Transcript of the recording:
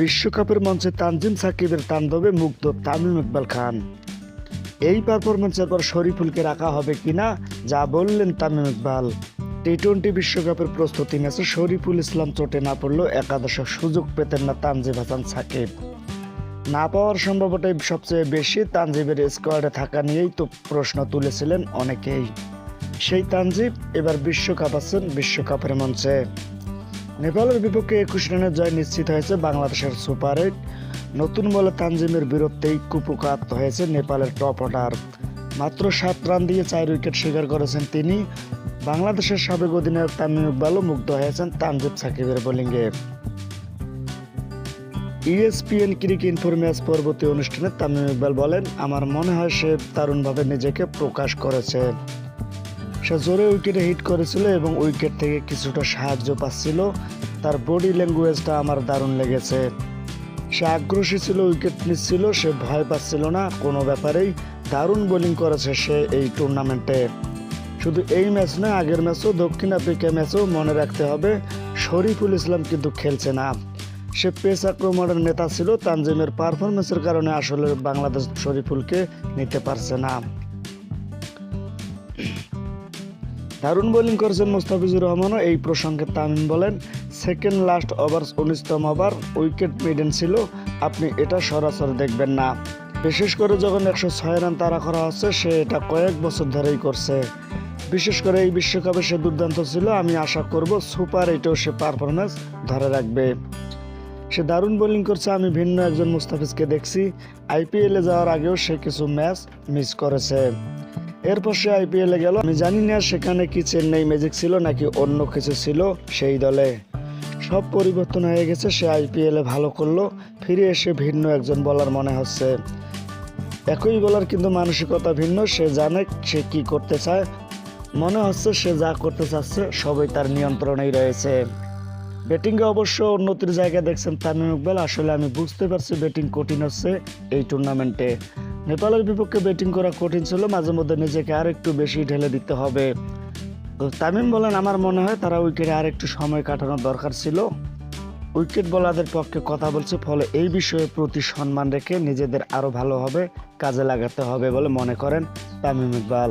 বিশ্বকাপের মঞ্চে তানজিম সাকিবের তাণ্ডবে মুগ্ধ তামিম ইকবাল খান। এই পারফরমেন্সের পর শরীফুলকে রাখা হবে কিনা, যা বললেন তামিম ইকবাল। টি টোয়েন্টি বিশ্বকাপের প্রস্তুতি ম্যাচে শরীফুল ইসলাম চোটে না পড়লেও একাদশে সুযোগ পেতেন না তানজিম হাসান সাকিব। না পাওয়ার সম্ভাবনাই সবচেয়ে বেশি তানজিবের স্কোয়াডে থাকা নিয়েই তো প্রশ্ন তুলেছিলেন অনেকেই। সেই তানজিব এবার বিশ্বকাপ আছেন বিশ্বকাপের মঞ্চে। নেপালের বিপক্ষে একুশ রানের জয় নিশ্চিত হয়েছে বাংলাদেশের সুপার এইট। নতুন বলে তানজিমের বিরুদ্ধেই কুপকাত হয়েছে নেপালের টপ অর্ডার। মাত্র সাত রান দিয়ে চার উইকেট শিকার করেছেন তিনি। বাংলাদেশের সাবেক অধিনায়ক তামিম ইকবালও মুগ্ধ হয়েছেন তানজিব সাকিবের বোলিংয়ে। ইএসপিএন ক্রিক ইনফরমেন্স পরবর্তী অনুষ্ঠানে তামিম ইকবাল বলেন, আমার মনে হয় সে দারুণভাবে নিজেকে প্রকাশ করেছে। সে জোরে উইকেটে হিট করেছিল এবং উইকেট থেকে কিছুটা সাহায্য পাচ্ছিল। তার বডি ল্যাঙ্গুয়েজটা আমার দারুণ লেগেছে। সে আগ্রহী ছিল উইকেট নিচ্ছিল, সে ভয় পাচ্ছিল না, কোনো ব্যাপারেই দারুণ বোলিং করেছে সে এই টুর্নামেন্টে শুধু এই ম্যাচ নয়, আগের ম্যাচও দক্ষিণ আফ্রিকা ম্যাচও মনে রাখতে হবে, শরীফুল ইসলাম কিন্তু খেলছে না। সে পেস আক্রমণের নেতা ছিল, তানজিমের পারফরমেন্সের কারণে আসলে বাংলাদেশ শরীফুলকে নিতে পারছে না। দারুণ বোলিং করেছেন মুস্তাফিজুর রহমানও, এই প্রসঙ্গে তামিম বলেন, সেকেন্ড লাস্ট ওভার উনিশতম ওভার, উইকেট মিডেন ছিল, আপনি এটা সরাসরি দেখবেন না। বিশেষ করে যখন একশো ছয় রান তাড়া করা হচ্ছে, সে এটা কয়েক বছর ধরেই করছে। বিশেষ করে এই বিশ্বকাপে সে দুর্দান্ত ছিল, আমি আশা করব সুপার এইটাও সে পারফরমেন্স ধরে রাখবে। সে দারুণ বোলিং করছে, আমি ভিন্ন একজন মুস্তাফিজকে দেখছি। আইপিএলে যাওয়ার আগেও সে কিছু ম্যাচ মিস করেছে। এরপর সে আইপিএলে গেল। আমি জানি না সেখানে কি চেন্নাই ম্যাজিক ছিল নাকি অন্য কিছু ছিল সেই দলে। সব পরিবর্তন হয়ে গেছে, সে আইপিএলে ভালো করল, ফিরে এসে ভিন্ন একজন বলার মনে হচ্ছে। একই বলার কিন্তু মানসিকতা ভিন্ন, সে জানে সে কি করতে চায়। মনে হচ্ছে সে যা করতে চাচ্ছে, সবই তার নিয়ন্ত্রণেই রয়েছে। ব্যাটিংয়ে অবশ্য উন্নতির জায়গা দেখছেন তামিম ইকবাল। আসলে আমি বুঝতে পারছি ব্যাটিং কঠিন হচ্ছে এই টুর্নামেন্টে নেপালের বিপক্ষে ব্যাটিং করা কঠিন ছিল। মাঝে মধ্যে নিজেকে আর একটু বেশি ঢেলে দিতে হবে। তামিম বলেন, আমার মনে হয় তারা উইকেটে আর একটু সময় কাটানোর দরকার ছিল। উইকেট বলাদের পক্ষে কথা বলছে, ফলে এই বিষয়ে প্রতি সম্মান রেখে নিজেদের আরও ভালোভাবে কাজে লাগাতে হবে বলে মনে করেন তামিম ইকবাল।